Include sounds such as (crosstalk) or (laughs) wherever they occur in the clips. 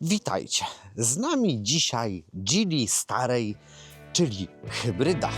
Witajcie. Z nami dzisiaj Gili starej, czyli hybryda.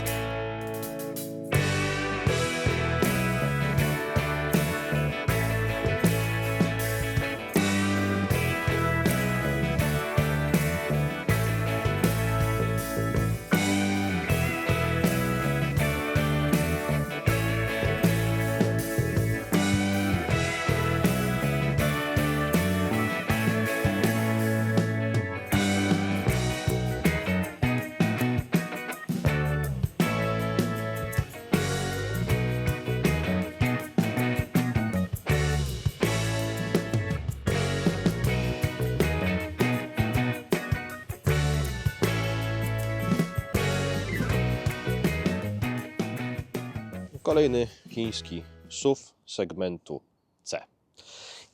Kolejny chiński SUV segmentu C.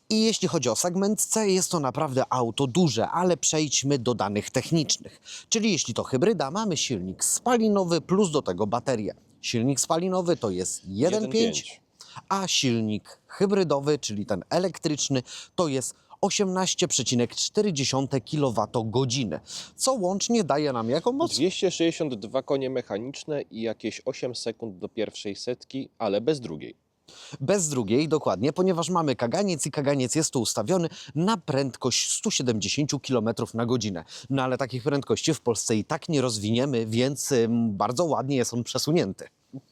I jeśli chodzi o segment C, jest to naprawdę auto duże, ale przejdźmy do danych technicznych. Czyli jeśli to hybryda, mamy silnik spalinowy plus do tego baterię. Silnik spalinowy to jest 1.5, 1.5. a silnik hybrydowy, czyli ten elektryczny, to jest 18,4 kWh, co łącznie daje nam jaką moc? 262 konie mechaniczne i jakieś 8 sekund do pierwszej setki, ale bez drugiej. Bez drugiej, dokładnie, ponieważ mamy kaganiec i kaganiec jest tu ustawiony na prędkość 170 km na godzinę. No ale takich prędkości w Polsce i tak nie rozwiniemy, więc bardzo ładnie jest on przesunięty.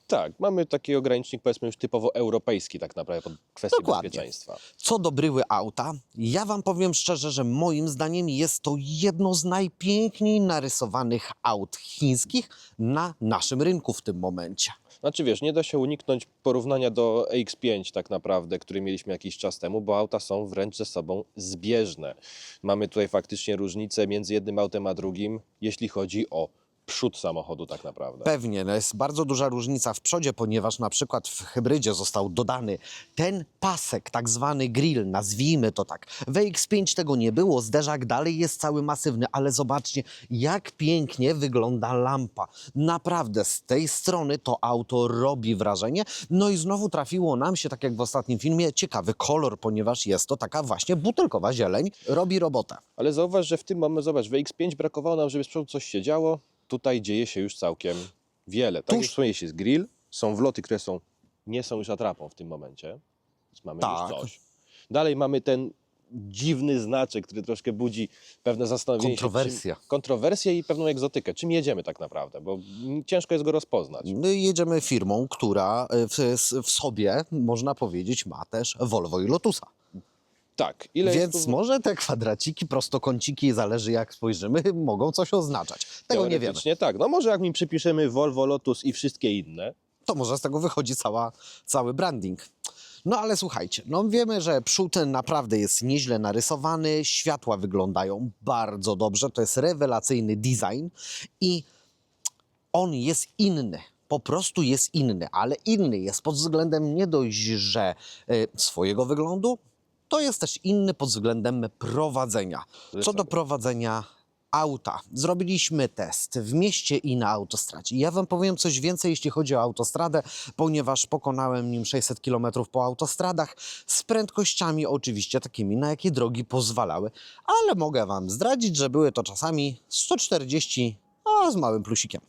Tak, mamy taki ogranicznik powiedzmy już typowo europejski tak naprawdę pod kwestię Dokładnie. bezpieczeństwa. Co do bryły auta, ja Wam powiem szczerze, że moim zdaniem jest to jedno z najpiękniej narysowanych aut chińskich na naszym rynku w tym momencie. Znaczy wiesz, nie da się uniknąć porównania do X5 tak naprawdę, który mieliśmy jakiś czas temu, bo auta są wręcz ze sobą zbieżne. Mamy tutaj faktycznie różnicę między jednym autem a drugim, jeśli chodzi o przód samochodu tak naprawdę. Pewnie, no jest bardzo duża różnica w przodzie, ponieważ na przykład w hybrydzie został dodany ten pasek, tak zwany grill, nazwijmy to tak. W X5 tego nie było, zderzak dalej jest cały masywny, ale zobaczcie, jak pięknie wygląda lampa. Naprawdę, z tej strony to auto robi wrażenie. No i znowu trafiło nam się, tak jak w ostatnim filmie, ciekawy kolor, ponieważ jest to taka właśnie butelkowa zieleń. Robi robotę. Ale zauważ, że w tym momencie, zobacz, w X5 brakowało nam, żeby z przodu coś się działo. Tutaj dzieje się już całkiem wiele. Tak Tuż- jak wspomniałeś, jest grill, są wloty, które są, nie są już atrapą w tym momencie. Więc mamy Tak. już coś. Dalej mamy ten dziwny znaczek, który troszkę budzi pewne zastanowienie. się, Kontrowersja. Czym, kontrowersję i pewną egzotykę. Czym jedziemy tak naprawdę? Bo ciężko jest go rozpoznać. Jedziemy firmą, która e, w, w sobie, można powiedzieć, ma też Volvo i Lotusa. Tak. Ile Więc tu może te kwadraciki, prostokąciki, zależy jak spojrzymy, (laughs) mogą coś oznaczać. Tego nie wiemy. tak. No może jak mi przypiszemy Volvo, Lotus i wszystkie inne, To może z tego wychodzi cała, cały branding. No ale słuchajcie, no wiemy, że przód naprawdę jest nieźle narysowany, światła wyglądają bardzo dobrze, to jest rewelacyjny design i on jest inny. Po prostu jest inny, ale inny jest pod względem nie dość, że y, swojego wyglądu, to jest też inny pod względem prowadzenia. Co do prowadzenia auta, zrobiliśmy test w mieście i na autostradzie. Ja Wam powiem coś więcej, jeśli chodzi o autostradę, ponieważ pokonałem nim 600 km po autostradach z prędkościami oczywiście takimi, na jakie drogi pozwalały, ale mogę Wam zdradzić, że były to czasami 140, a z małym plusikiem.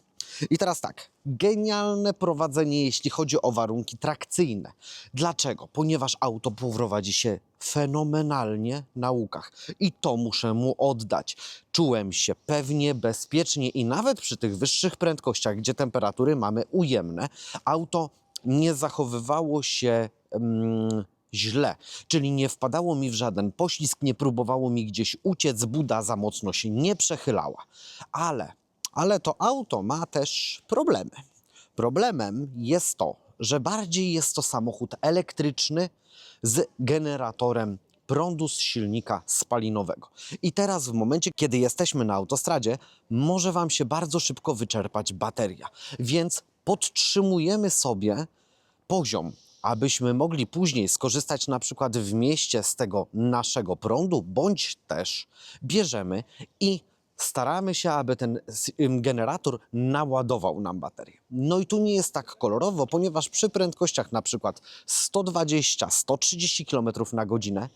I teraz tak, genialne prowadzenie, jeśli chodzi o warunki trakcyjne. Dlaczego? Ponieważ auto prowadzi się fenomenalnie na łukach i to muszę mu oddać. Czułem się pewnie, bezpiecznie i nawet przy tych wyższych prędkościach, gdzie temperatury mamy ujemne, auto nie zachowywało się mm, źle, czyli nie wpadało mi w żaden poślizg, nie próbowało mi gdzieś uciec, buda za mocno się nie przechylała. Ale, ale to auto ma też problemy. Problemem jest to, że bardziej jest to samochód elektryczny z generatorem prądu z silnika spalinowego. I teraz w momencie, kiedy jesteśmy na autostradzie, może Wam się bardzo szybko wyczerpać bateria. Więc podtrzymujemy sobie poziom, abyśmy mogli później skorzystać na przykład w mieście z tego naszego prądu, bądź też bierzemy i staramy się, aby ten generator naładował nam baterię. No i tu nie jest tak kolorowo, ponieważ przy prędkościach na przykład 120-130 km na godzinę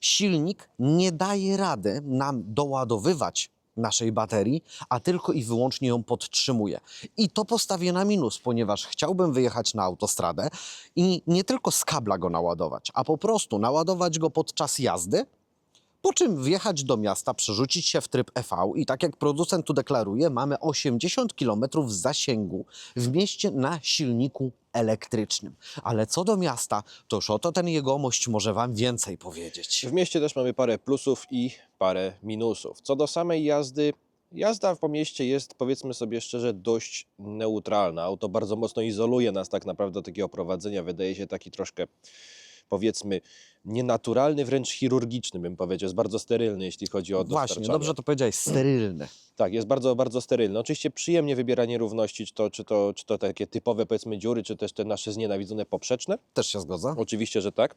silnik nie daje rady nam doładowywać naszej baterii, a tylko i wyłącznie ją podtrzymuje. I to postawię na minus, ponieważ chciałbym wyjechać na autostradę i nie tylko z kabla go naładować, a po prostu naładować go podczas jazdy, po czym wjechać do miasta, przerzucić się w tryb EV i tak jak producent tu deklaruje, mamy 80 km zasięgu w mieście na silniku elektrycznym. Ale co do miasta, to już oto ten jegomość może Wam więcej powiedzieć. W mieście też mamy parę plusów i parę minusów. Co do samej jazdy, jazda po mieście jest, powiedzmy sobie szczerze, dość neutralna. Auto bardzo mocno izoluje nas tak naprawdę od takiego prowadzenia. Wydaje się taki troszkę, powiedzmy, nienaturalny, wręcz chirurgiczny, bym powiedział. Jest bardzo sterylny, jeśli chodzi o Właśnie, dostarczanie. dobrze to powiedziałeś, sterylny. Tak, jest bardzo, bardzo sterylny. Oczywiście przyjemnie wybiera nierówności, czy to, czy, to, czy to takie typowe, powiedzmy, dziury, czy też te nasze znienawidzone poprzeczne. Też się zgadza? Oczywiście, że tak.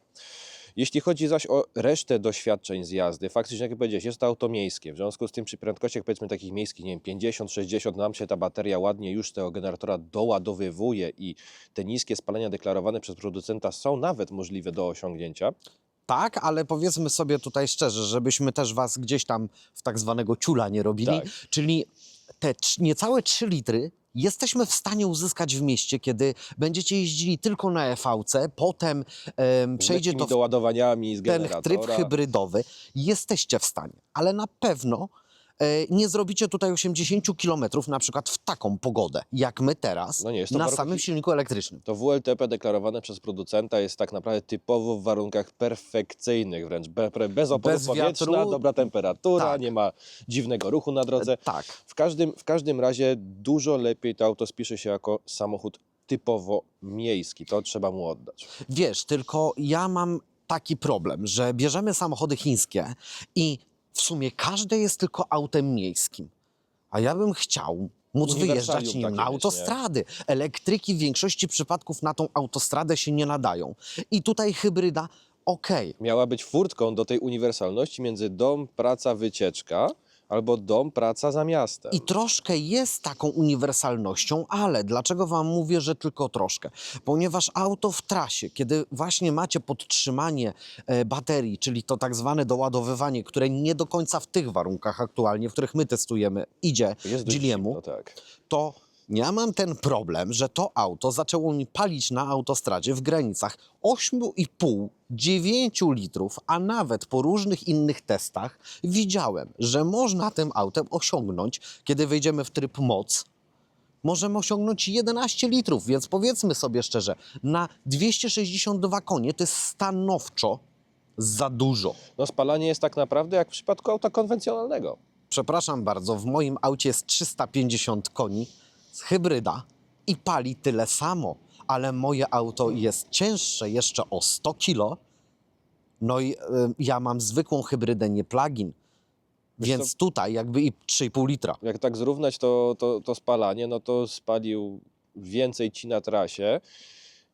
Jeśli chodzi zaś o resztę doświadczeń z jazdy, faktycznie, jak powiedziałeś, jest to auto miejskie. W związku z tym przy prędkościach powiedzmy takich miejskich, nie wiem, 50, 60, nam się ta bateria ładnie już tego generatora doładowywuje i te niskie spalania deklarowane przez producenta są nawet możliwe do osiągnięcia. Tak, ale powiedzmy sobie tutaj szczerze, żebyśmy też was gdzieś tam w tak zwanego ciula nie robili, Tak. czyli te trz- niecałe 3 litry jesteśmy w stanie uzyskać w mieście, kiedy będziecie jeździli tylko na EV-ce, potem em, Z przejdzie to w doładowaniami z ten generatora. tryb hybrydowy, jesteście w stanie, ale na pewno nie zrobicie tutaj 80 km na przykład w taką pogodę, jak my teraz, No nie, jest to na warunki- samym silniku elektrycznym. To WLTP deklarowane przez producenta jest tak naprawdę typowo w warunkach perfekcyjnych wręcz. Be, pre- bez oporów Bez powietrza, wiatru. dobra temperatura, Tak. nie ma dziwnego ruchu na drodze. Tak. W każdym, w każdym razie dużo lepiej to auto spisze się jako samochód typowo miejski. To trzeba mu oddać. Wiesz, tylko ja mam taki problem, że bierzemy samochody chińskie i w sumie każde jest tylko autem miejskim. A ja bym chciał móc wyjeżdżać nim na autostrady. Elektryki w większości przypadków na tą autostradę się nie nadają. I tutaj hybryda, okej, Miała być furtką do tej uniwersalności między dom, praca, wycieczka albo dom, praca za miastem. I troszkę jest taką uniwersalnością, ale dlaczego Wam mówię, że tylko troszkę? Ponieważ auto w trasie, kiedy właśnie macie podtrzymanie e, baterii, czyli to tak zwane doładowywanie, które nie do końca w tych warunkach aktualnie, w których my testujemy, idzie Jest dość Gilliemu, zimno, tak. to ja mam ten problem, że to auto zaczęło mi palić na autostradzie w granicach 8,5-9 litrów, a nawet po różnych innych testach widziałem, że można tym autem osiągnąć, kiedy wejdziemy w tryb moc, możemy osiągnąć 11 litrów, więc powiedzmy sobie szczerze, na 262 konie to jest stanowczo za dużo. No spalanie jest tak naprawdę jak w przypadku auta konwencjonalnego. przepraszam bardzo, w moim aucie jest 350 koni z hybryda i pali tyle samo, ale moje auto jest cięższe jeszcze o 100 kilo. No i y, ja mam zwykłą hybrydę, nie plug-in. Wiesz Więc tutaj jakby i 3,5 litra. Jak tak zrównać to, to, to spalanie, no to spalił więcej ci na trasie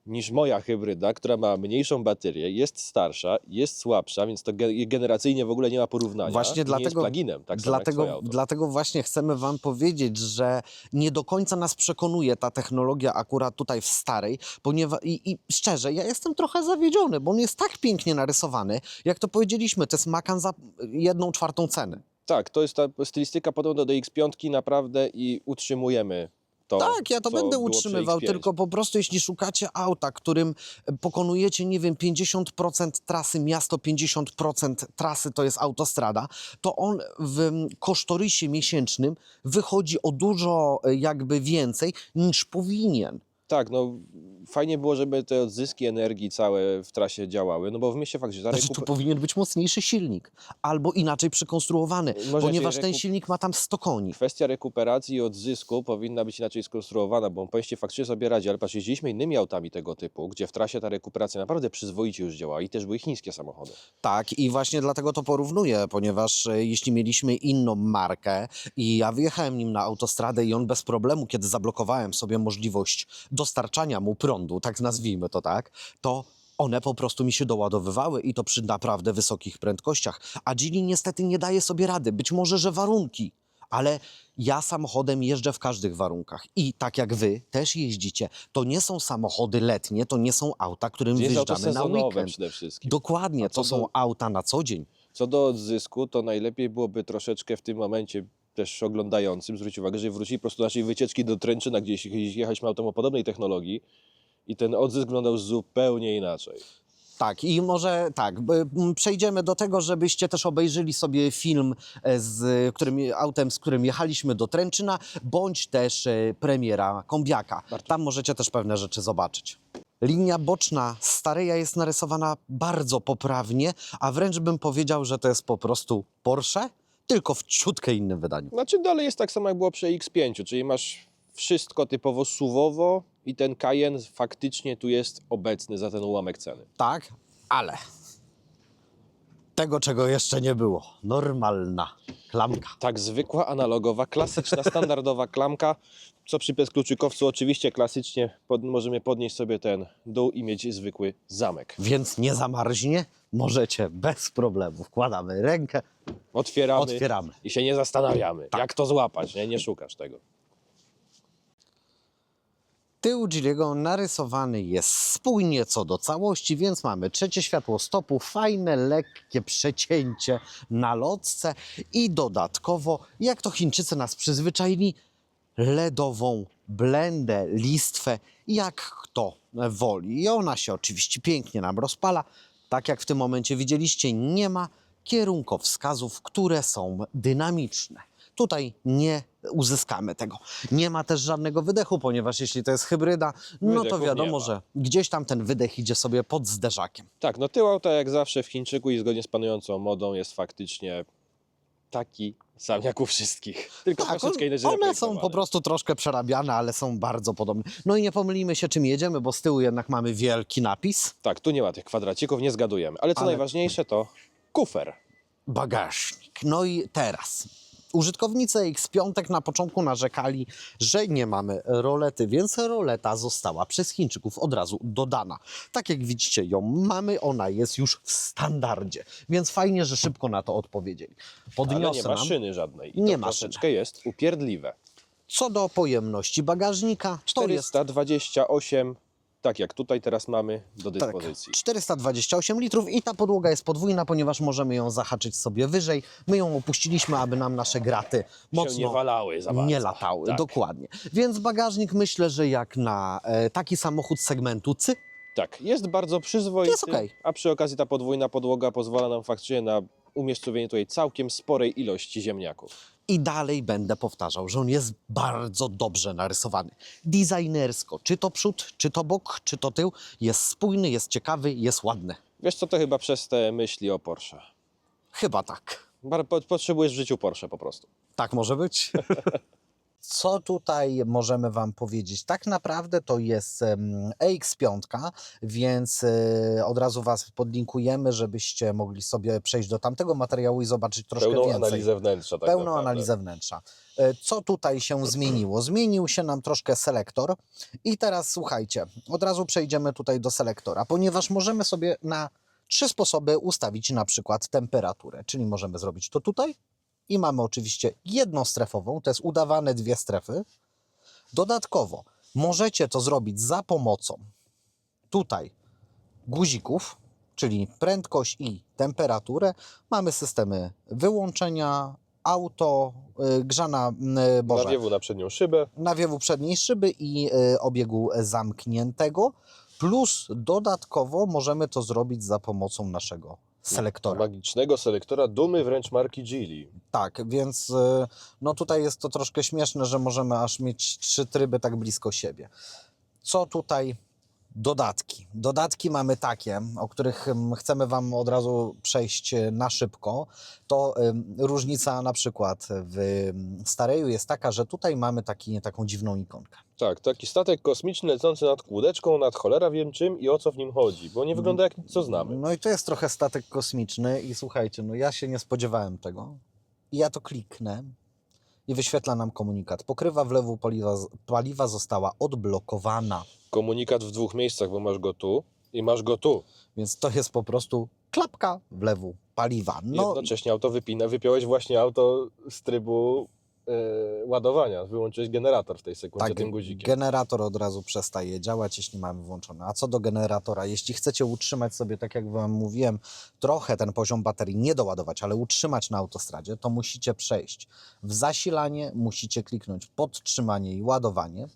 niż moja hybryda, która ma mniejszą baterię, jest starsza, jest słabsza, więc to ge- generacyjnie w ogóle nie ma porównania. Właśnie I nie dlatego- jest pluginem, tak Dlatego, dlatego właśnie chcemy Wam powiedzieć, że nie do końca nas przekonuje ta technologia akurat tutaj w starej, ponieważ i, i szczerze, ja jestem trochę zawiedziony, bo on jest tak pięknie narysowany, jak to powiedzieliśmy, to jest Macan za jedną czwartą ceny. Tak, to jest ta stylistyka podobna do X5 naprawdę i utrzymujemy to. Tak, ja to będę utrzymywał, X5. tylko po prostu jeśli szukacie auta, którym pokonujecie, nie wiem, 50% trasy miasto, 50% trasy to jest autostrada, to on w kosztorysie miesięcznym wychodzi o dużo e, jakby więcej niż powinien. Tak, no fajnie było, żeby te odzyski energii całe w trasie działały, no bo w mieście faktycznie ta Znaczy, tu powinien być mocniejszy silnik, albo inaczej przykonstruowany, ponieważ ten silnik ma tam 100 koni. Kwestia rekuperacji i odzysku powinna być inaczej skonstruowana, bo pojeździe faktycznie sobie radzi, ale patrz, jeździliśmy innymi autami tego typu, gdzie w trasie ta rekuperacja naprawdę przyzwoicie już działa i też były chińskie samochody. Tak, i właśnie dlatego to porównuję, ponieważ e, jeśli mieliśmy inną markę i ja wyjechałem nim na autostradę i on bez problemu, kiedy zablokowałem sobie możliwość dostarczania mu prądu, tak nazwijmy to tak, to one po prostu mi się doładowywały i to przy naprawdę wysokich prędkościach. A Geely niestety nie daje sobie rady. Być może, że warunki ale ja samochodem jeżdżę w każdych warunkach. I tak jak wy też jeździcie, to nie są samochody letnie, to nie są auta, którym Jest auto wyjeżdżamy na sezonowe weekend. przede wszystkim. Dokładnie, A co to są do- auta na co dzień. Co do odzysku, to najlepiej byłoby troszeczkę w tym momencie też oglądającym zwrócić uwagę, że wrócili po prostu do naszej wycieczki do Tręczyna, gdzie jeśli jechaliśmy autem o podobnej technologii i ten odzysk wyglądał zupełnie inaczej. Tak, i może tak, przejdziemy do tego, żebyście też obejrzeli sobie film e, z którym, autem, z którym jechaliśmy do Tręczyna, bądź też e, premiera Kombiaka. Tam możecie też pewne rzeczy zobaczyć. Linia boczna Stareja jest narysowana bardzo poprawnie, a wręcz bym powiedział, że to jest po prostu Porsche, tylko w ciutkę innym wydaniu. Znaczy dalej jest tak samo jak było przy X5, czyli masz wszystko typowo suwowo i ten Cayenne faktycznie tu jest obecny za ten ułamek ceny. Tak, ale tego, czego jeszcze nie było. Normalna klamka. Tak zwykła, analogowa, klasyczna, (laughs) standardowa klamka, co przy bezkluczykowcu oczywiście klasycznie pod, możemy podnieść sobie ten dół i mieć zwykły zamek. Więc nie zamarznie, możecie bez problemu. Wkładamy rękę, Otwieramy, otwieramy. i się nie zastanawiamy, jak to złapać, nie? nie szukasz tego. Tył Gilliego narysowany jest spójnie co do całości, więc mamy trzecie światło stopu, fajne, lekkie przecięcie na lotce i dodatkowo, jak to Chińczycy nas przyzwyczaili, LEDową blendę, listwę, jak kto woli. I ona się oczywiście pięknie nam rozpala. Tak jak w tym momencie widzieliście, nie ma kierunkowskazów, które są dynamiczne. Tutaj nie uzyskamy tego. Nie ma też żadnego wydechu, ponieważ jeśli to jest hybryda, no to nie wiadomo, ma. że gdzieś tam ten wydech idzie sobie pod zderzakiem. Tak, no tył auta jak zawsze w Chińczyku i zgodnie z panującą modą jest faktycznie taki sam jak u wszystkich. Tylko Tak, troszeczkę inaczej one są po prostu troszkę przerabiane, ale są bardzo podobne. No i nie pomylimy się, czym jedziemy, bo z tyłu jednak mamy wielki napis. Tak, tu nie ma tych kwadracików, nie zgadujemy. Ale co Ale- najważniejsze to kufer. bagażnik. No i teraz. Użytkownicy X5 na początku narzekali, że nie mamy rolety, więc roleta została przez Chińczyków od razu dodana. Tak jak widzicie ją mamy, ona jest już w standardzie, więc fajnie, że szybko na to odpowiedzieli. Ale Podniosę nie nam. ma szyny żadnej. I Nie to ma troszeczkę jest upierdliwe. Co do pojemności bagażnika, to jest 428, tak jak tutaj teraz mamy do tak, dyspozycji. 428 litrów i ta podłoga jest podwójna, ponieważ możemy ją zahaczyć sobie wyżej. My ją opuściliśmy, aby nam nasze graty mocno nie walały za bardzo. nie latały, Tak. dokładnie. Więc bagażnik myślę, że jak na e, taki samochód segmentu C, Tak, jest bardzo przyzwoity, Jest okej. a przy okazji ta podwójna podłoga pozwala nam faktycznie na umiejscowienie tutaj całkiem sporej ilości ziemniaków. I dalej będę powtarzał, że on jest bardzo dobrze narysowany. Designersko, czy to przód, czy to bok, czy to tył, jest spójny, jest ciekawy, jest ładny. Wiesz co, to chyba przez te myśli o Porsche. Chyba tak. Bar- po- Potrzebujesz w życiu Porsche po prostu. Tak może być. (laughs) Co tutaj możemy Wam powiedzieć? Tak naprawdę to jest em, EX5, więc e, od razu Was podlinkujemy, żebyście mogli sobie przejść do tamtego materiału i zobaczyć troszkę Pełną więcej. analizę wnętrza. Tak pełną naprawdę. analizę wnętrza. E, Co tutaj się (clears throat) zmieniło? Zmienił się nam troszkę selektor i teraz słuchajcie, od razu przejdziemy tutaj do selektora, ponieważ możemy sobie na trzy sposoby ustawić na przykład temperaturę, czyli możemy zrobić to tutaj i mamy oczywiście jednostrefową, to jest udawane dwie strefy. Dodatkowo możecie to zrobić za pomocą tutaj guzików, czyli prędkość i temperaturę. Mamy systemy wyłączenia, auto, y, grzana, y, Boże, Nawiewu na przednią szybę. nawiewu przedniej szyby i y, obiegu zamkniętego. Plus dodatkowo możemy to zrobić za pomocą naszego selektora. Magicznego selektora dumy wręcz marki Geely. Tak, więc y, no tutaj jest to troszkę śmieszne, że możemy aż mieć trzy tryby tak blisko siebie. Co tutaj dodatki? Dodatki mamy takie, o których chcemy Wam od razu przejść y, na szybko. To różnica na przykład w Stareju jest taka, że tutaj mamy taki, taką dziwną ikonkę. Tak, taki statek kosmiczny lecący nad kłódeczką, nad cholera wiem czym i o co w nim chodzi, bo nie wygląda jak nic, co znamy. No i to jest trochę statek kosmiczny i słuchajcie, no ja się nie spodziewałem tego. I ja to kliknę i wyświetla nam komunikat. Pokrywa wlewu paliwa, paliwa została odblokowana. Komunikat w dwóch miejscach, bo masz go tu i masz go tu. Więc to jest po prostu klapka wlewu paliwa. No, Jednocześnie auto wypina. Wypiąłeś właśnie auto z trybu ładowania. Wyłączyłeś generator w tej sekundzie Tak, tym guzikiem. generator od razu przestaje działać, jeśli mamy włączony. A co do generatora, jeśli chcecie utrzymać sobie, tak jak Wam mówiłem, trochę ten poziom baterii, nie doładować, ale utrzymać na autostradzie, to musicie przejść w zasilanie, musicie kliknąć podtrzymanie i ładowanie.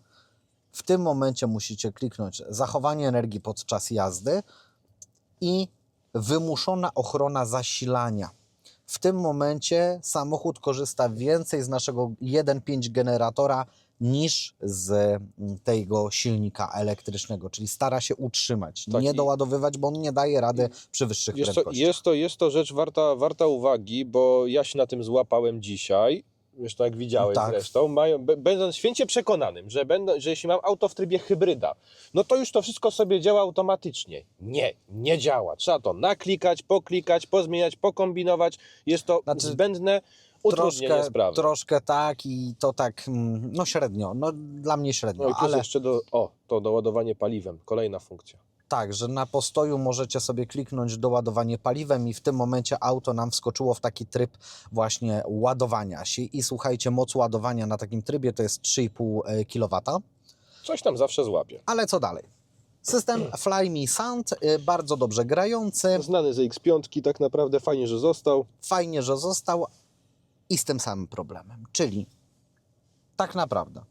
W tym momencie musicie kliknąć zachowanie energii podczas jazdy i wymuszona ochrona zasilania. W tym momencie samochód korzysta więcej z naszego 1.5 generatora niż z mm, tego silnika elektrycznego, czyli stara się utrzymać, Tak, nie doładowywać, bo on nie daje rady przy wyższych Jest to, prędkościach. jest, to, jest to rzecz warta, warta uwagi, bo ja się na tym złapałem dzisiaj. Zresztą jak widziałeś Tak. zresztą, mają, będąc święcie przekonanym, że, będą, że jeśli mam auto w trybie hybryda, no to już to wszystko sobie działa automatycznie. Nie, nie działa. Trzeba to naklikać, poklikać, pozmieniać, pokombinować. Jest to Znaczy, zbędne Troszkę, sprawy. troszkę tak i to tak, mm, no średnio, no dla mnie średnio, No i plus ale jeszcze do, o, to doładowanie paliwem, kolejna funkcja. Tak, że na postoju możecie sobie kliknąć doładowanie paliwem i w tym momencie auto nam wskoczyło w taki tryb właśnie ładowania się i słuchajcie, moc ładowania na takim trybie to jest 3,5 kW. Coś tam zawsze złapie. Ale co dalej? System Fly Me Sound, y, bardzo dobrze grający, Znany z X5, tak naprawdę fajnie, że został. fajnie, że został i z tym samym problemem, czyli tak naprawdę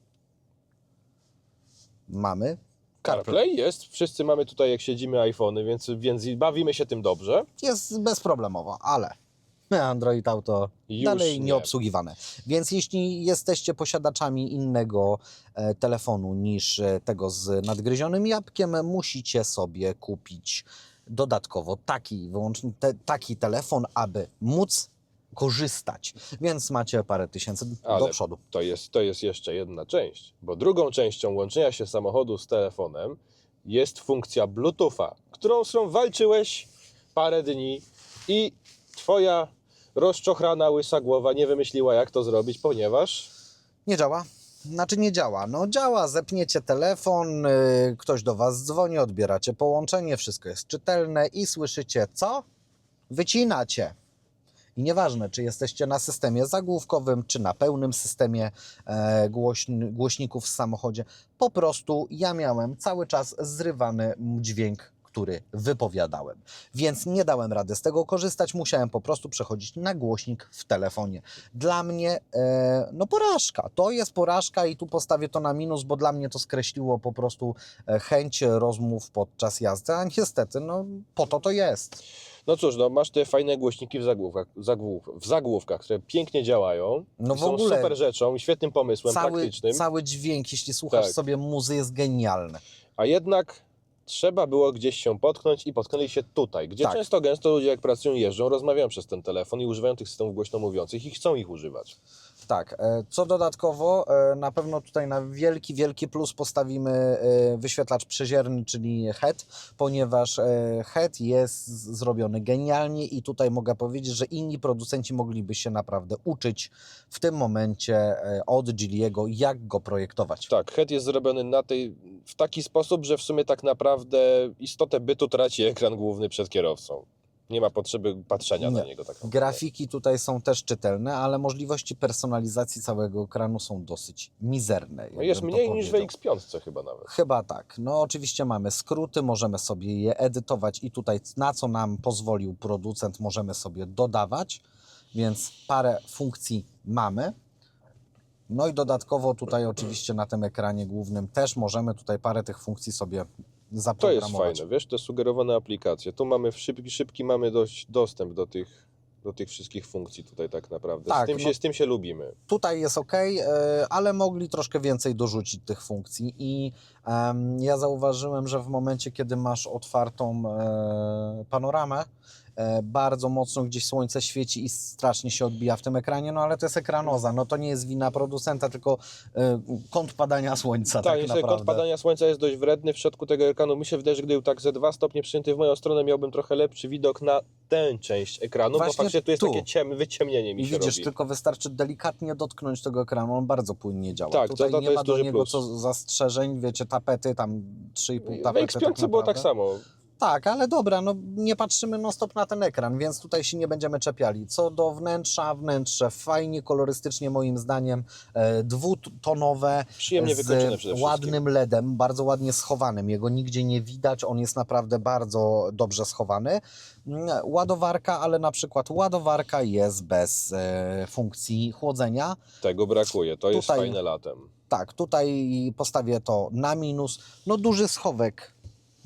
mamy CarPlay. Jest, wszyscy mamy tutaj jak siedzimy iPhony, więc, więc bawimy się tym dobrze. Jest bezproblemowo, ale Android Auto Już dalej nie. nieobsługiwane. Więc jeśli jesteście posiadaczami innego e, telefonu niż e, tego z nadgryzionym jabłkiem, musicie sobie kupić dodatkowo taki, wyłącznie te, taki telefon, aby móc korzystać. Więc macie parę tysięcy do Ale przodu. to jest, to jest jeszcze jedna część, bo drugą częścią łączenia się samochodu z telefonem jest funkcja Bluetootha, którą zresztą walczyłeś parę dni i twoja rozczochrana łysa głowa nie wymyśliła jak to zrobić, ponieważ Nie działa. Znaczy nie działa. No działa, zepniecie telefon, y, ktoś do Was dzwoni, odbieracie połączenie, wszystko jest czytelne i słyszycie co? Wycinacie. I nieważne, czy jesteście na systemie zagłówkowym, czy na pełnym systemie e, głośn- głośników w samochodzie, po prostu ja miałem cały czas zrywany dźwięk, który wypowiadałem. Więc nie dałem rady z tego korzystać, musiałem po prostu przechodzić na głośnik w telefonie. Dla mnie, e, no porażka, to jest porażka i tu postawię to na minus, bo dla mnie to skreśliło po prostu e, chęć rozmów podczas jazdy, a niestety, no po to to jest. No cóż, no masz te fajne głośniki w zagłówkach, zagłów, w zagłówkach które pięknie działają, No w są ogóle super rzeczą i świetnym pomysłem cały, praktycznym. cały dźwięk, jeśli słuchasz Tak. sobie muzy, jest genialny. A jednak trzeba było gdzieś się potknąć i potknęli się tutaj, gdzie Tak. często gęsto ludzie jak pracują, jeżdżą, rozmawiają przez ten telefon i używają tych systemów głośno mówiących i chcą ich używać. Tak, e, co dodatkowo, e, na pewno tutaj na wielki, wielki plus postawimy e, wyświetlacz przezierny, czyli HED, ponieważ HED jest zrobiony genialnie i tutaj mogę powiedzieć, że inni producenci mogliby się naprawdę uczyć w tym momencie od Giliego, jak go projektować. Tak, head jest zrobiony na tej, w taki sposób, że w sumie tak naprawdę istotę bytu traci ekran główny przed kierowcą. Nie ma potrzeby patrzenia na Nie. niego tak. Grafiki tutaj są też czytelne, ale możliwości personalizacji całego ekranu są dosyć mizerne. No jest mniej niż w powiedział. X5 chyba nawet. Chyba tak. No oczywiście mamy skróty, możemy sobie je edytować i tutaj na co nam pozwolił producent możemy sobie dodawać, więc parę funkcji mamy. No i dodatkowo tutaj oczywiście na tym ekranie głównym też możemy tutaj parę tych funkcji sobie To jest fajne, wiesz, te sugerowane aplikacje. Tu mamy szybki, szybki mamy dość dostęp do tych, do tych wszystkich funkcji tutaj tak naprawdę. Tak, z, tym no- się, z tym się lubimy. Tutaj jest ok, ale mogli troszkę więcej dorzucić tych funkcji. I em, ja zauważyłem, że w momencie, kiedy masz otwartą e, panoramę, e, bardzo mocno gdzieś słońce świeci i strasznie się odbija w tym ekranie, no ale to jest ekranoza, no to nie jest wina producenta, tylko e, kąt padania słońca tak, Tak, niestety naprawdę. kąt padania słońca jest dość wredny w środku tego ekranu. Mi się wydaje, że gdyby tak ze dwa stopnie przyjęty w moją stronę, miałbym trochę lepszy widok na tę część ekranu, Właśnie bo faktycznie tu jest tu. takie ciem, wyciemnienie mi się widzisz, robi. tylko wystarczy delikatnie dotknąć tego ekranu, on bardzo płynnie działa. Tak, to- Tutaj to- to nie ma do niego plus. co zastrzeżeń, wiecie, tapety, tam 3,5 W tapety. X5 było tak samo. Tak, ale dobra, no nie patrzymy non stop na ten ekran, więc tutaj się nie będziemy czepiali. Co do wnętrza, wnętrze fajnie, kolorystycznie moim zdaniem, e, dwutonowe, Przyjemnie wykończone przede z wszystkim. ładnym LEDem, bardzo ładnie schowanym. Jego nigdzie nie widać, on jest naprawdę bardzo dobrze schowany. Mm, Ładowarka, ale na przykład ładowarka jest bez e, funkcji chłodzenia. Tego brakuje, to jest Tutaj- fajne latem. Tak, tutaj postawię to na minus. No duży schowek,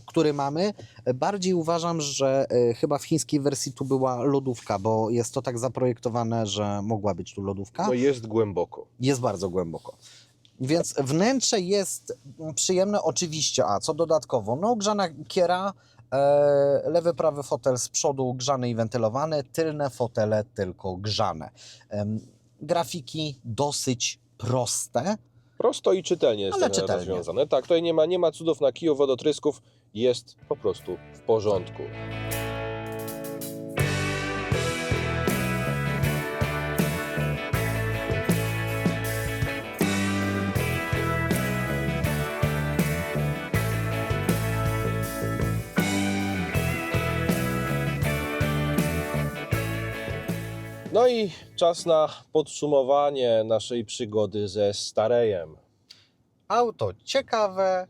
który mamy. Bardziej uważam, że e, chyba w chińskiej wersji tu była lodówka, bo jest to tak zaprojektowane, że mogła być tu lodówka. No jest głęboko. Jest bardzo głęboko. Więc wnętrze jest przyjemne oczywiście, a co dodatkowo? No grzana kiera, e, lewy, prawy fotel z przodu grzany i wentylowany, tylne fotele tylko grzane. Grafiki dosyć proste, Prosto i czytelnie jest Ale czytelnie. rozwiązane. Tak, tutaj nie ma, nie ma cudów na kiju, wodotrysków, jest po prostu w porządku. No i czas na podsumowanie naszej przygody ze Starejem. Auto ciekawe,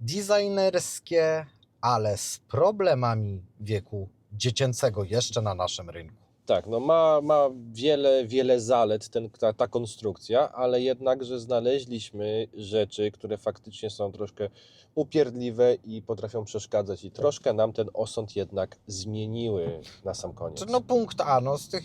designerskie, ale z problemami wieku dziecięcego jeszcze na naszym rynku. Tak, no ma, ma wiele, wiele zalet ten, ta, ta konstrukcja, ale jednakże znaleźliśmy rzeczy, które faktycznie są troszkę upierdliwe i potrafią przeszkadzać i troszkę nam ten osąd jednak zmieniły na sam koniec. No punkt A, no z tych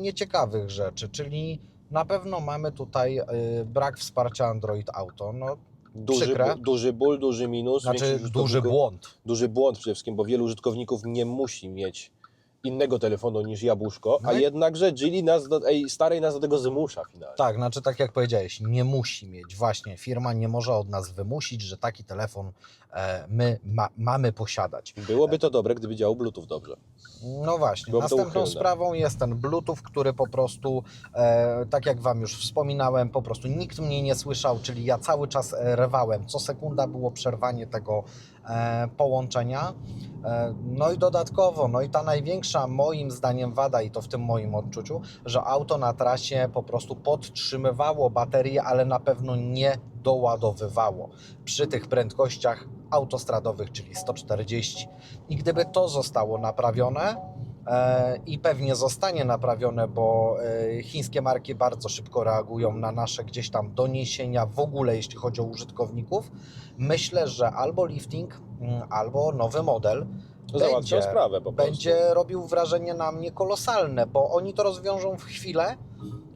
nieciekawych rzeczy, czyli na pewno mamy tutaj y, brak wsparcia Android Auto. No, duży, przykre. bu- duży ból, duży minus. znaczy duży błąd. Duży błąd przede wszystkim, bo wielu użytkowników nie musi mieć innego telefonu niż jabłuszko, No a i- jednakże Gili nas do, ej, starej nas do tego zmusza finalnie. Tak, znaczy tak jak powiedziałeś, nie musi mieć. Właśnie firma nie może od nas wymusić, że taki telefon e, my ma, mamy posiadać. Byłoby to dobre, gdyby działał Bluetooth dobrze. No właśnie. Byłoby Następną sprawą jest ten Bluetooth, który po prostu, e, tak jak Wam już wspominałem, po prostu nikt mnie nie słyszał, czyli ja cały czas e, rewałem. Co sekunda było przerwanie tego połączenia. E, no i dodatkowo, no i ta największa moim zdaniem wada, i to w tym moim odczuciu, że auto na trasie po prostu podtrzymywało baterię, ale na pewno nie doładowywało przy tych prędkościach autostradowych, czyli 140. I gdyby to zostało naprawione, e, i pewnie zostanie naprawione, bo e, chińskie marki bardzo szybko reagują na nasze gdzieś tam doniesienia, w ogóle jeśli chodzi o użytkowników, myślę, że albo lifting, mm, albo nowy model będzie, sprawę po prostu. będzie robił wrażenie na mnie kolosalne, bo oni to rozwiążą w chwilę,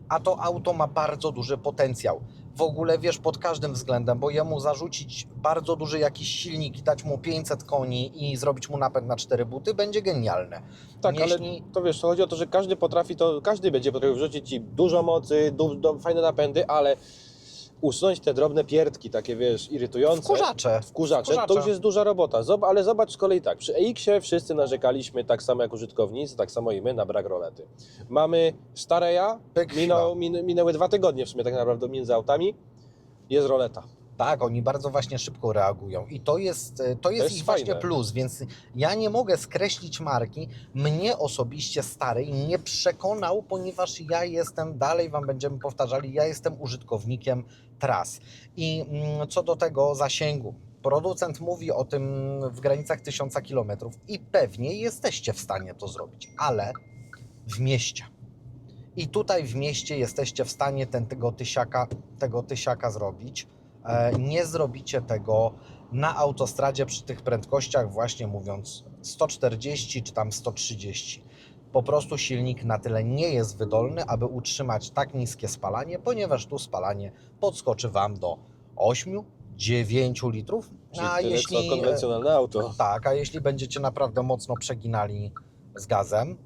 a to auto ma bardzo duży potencjał. W ogóle wiesz, pod każdym względem, bo jemu zarzucić bardzo duży jakiś silnik i dać mu 500 koni i zrobić mu napęd na 4 buty będzie genialne. Tak, ale Jeśli- to wiesz, to chodzi o to, że każdy potrafi to, każdy będzie potrafił wrzucić ci dużo mocy, du, fajne napędy, ale usunąć te drobne pierdki, takie wiesz, irytujące. Wkurzacze. Wkurzacze, to już jest duża robota. Zob ale zobacz z kolei tak, przy EX-ie wszyscy narzekaliśmy, tak samo jak użytkownicy, tak samo i my, na brak rolety. Mamy Stareja, minął, min, minęły dwa tygodnie w sumie tak naprawdę między autami, jest roleta. Tak, oni bardzo właśnie szybko reagują i to jest, e, to jest, jest ich fajne. właśnie plus, więc ja nie mogę skreślić marki. Mnie osobiście starej nie przekonał, ponieważ ja jestem, dalej Wam będziemy powtarzali, ja jestem użytkownikiem tras. I mm, co do tego zasięgu, producent mówi o tym w granicach 1000 km i pewnie jesteście w stanie to zrobić, ale w mieście. I tutaj w mieście jesteście w stanie ten, tego, tysiaka, tego tysiaka zrobić. E, nie zrobicie tego na autostradzie przy tych prędkościach, właśnie mówiąc 140 czy tam 130. Po prostu silnik na tyle nie jest wydolny, aby utrzymać tak niskie spalanie, ponieważ tu spalanie podskoczy Wam do 8-9 litrów. Czyli A tyle, jeśli, konwencjonalne auto. tak, a jeśli będziecie naprawdę mocno przeginali z gazem,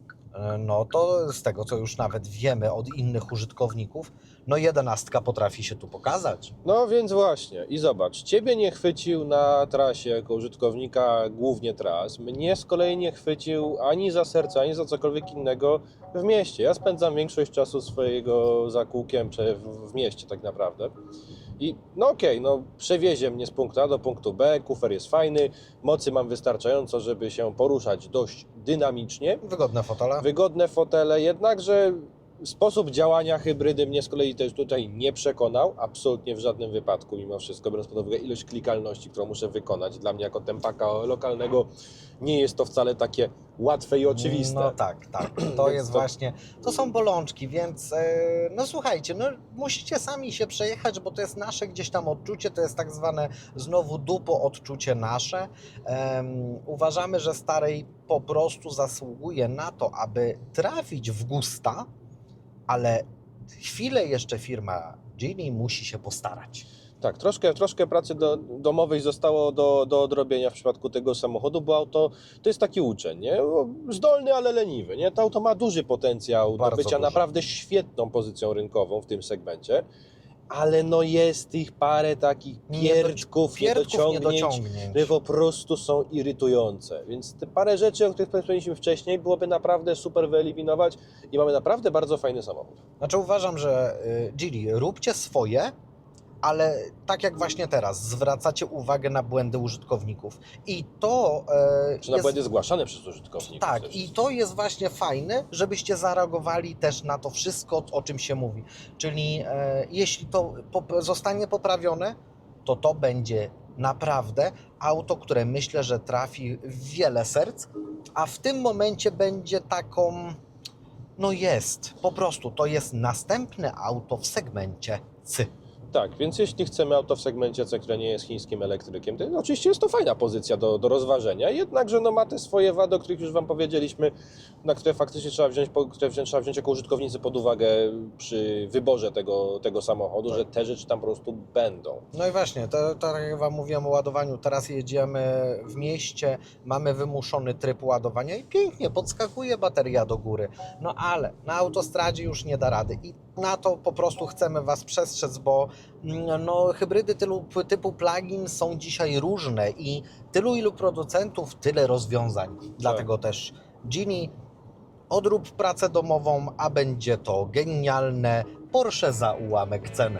no to z tego, co już nawet wiemy od innych użytkowników, no jedenastka potrafi się tu pokazać. No więc właśnie, i zobacz, ciebie nie chwycił na trasie jako użytkownika głównie tras, mnie z kolei nie chwycił ani za serce, ani za cokolwiek innego w mieście. Ja spędzam większość czasu swojego za kółkiem prze- w w mieście tak naprawdę. I no okej, no przewiezie mnie z punktu A do punktu B, kufer jest fajny, mocy mam wystarczająco, żeby się poruszać dość dynamicznie. Wygodne fotele. Wygodne fotele, jednakże sposób działania hybrydy mnie z kolei też tutaj nie przekonał, absolutnie w żadnym wypadku, mimo wszystko, biorąc pod uwagę ilość klikalności, którą muszę wykonać. Dla mnie jako tempaka lokalnego nie jest to wcale takie łatwe i oczywiste. No tak, tak. (clears throat) To jest to- właśnie, to są bolączki, więc e, no słuchajcie, no musicie sami się przejechać, bo to jest nasze gdzieś tam odczucie, to jest tak zwane znowu dupo odczucie nasze. Em, uważamy, że starej po prostu zasługuje na to, aby trafić w gusta, ale chwilę jeszcze firma Gini musi się postarać. Tak, troszkę, troszkę pracy do, domowej zostało do, do odrobienia w przypadku tego samochodu, bo auto to jest taki uczeń, nie? Zdolny, ale leniwy, nie? To auto ma duży potencjał Bardzo do bycia duży. naprawdę świetną pozycją rynkową w tym segmencie, ale no jest ich parę takich Pierdków niedociągnięć, niedociągnięć. które po prostu są irytujące. Więc te parę rzeczy, o których wspomnieliśmy wcześniej, byłoby naprawdę super wyeliminować i mamy naprawdę bardzo fajny samochód. Znaczy uważam, że y, Gili, róbcie swoje, ale tak jak właśnie teraz, zwracacie uwagę na błędy użytkowników. I to e, Czy na jest, błędy zgłaszane przez użytkowników. Tak, też. i to jest właśnie fajne, żebyście zareagowali też na to wszystko, o czym się mówi. Czyli e, jeśli to pop- zostanie poprawione, to to będzie naprawdę auto, które myślę, że trafi w wiele serc, a w tym momencie będzie taką, no jest, po prostu to jest następne auto w segmencie C. Tak, więc jeśli chcemy auto w segmencie C, które nie jest chińskim elektrykiem, to oczywiście jest to fajna pozycja do, do rozważenia, jednakże no, ma te swoje wady, o których już Wam powiedzieliśmy, na które faktycznie trzeba wziąć, które wziąć, trzeba wziąć jako użytkownicy pod uwagę przy wyborze tego, tego samochodu, Tak. że te rzeczy tam po prostu będą. No i właśnie, to, tak jak Wam mówiłem o ładowaniu, teraz jedziemy w mieście, mamy wymuszony tryb ładowania i pięknie podskakuje bateria do góry. No ale na autostradzie już nie da rady i na to po prostu chcemy Was przestrzec, bo no, hybrydy tylu, typu plug-in są dzisiaj różne i tylu ilu producentów, tyle rozwiązań. Dlatego też Gini odrób pracę domową, a będzie to genialne Porsche za ułamek ceny.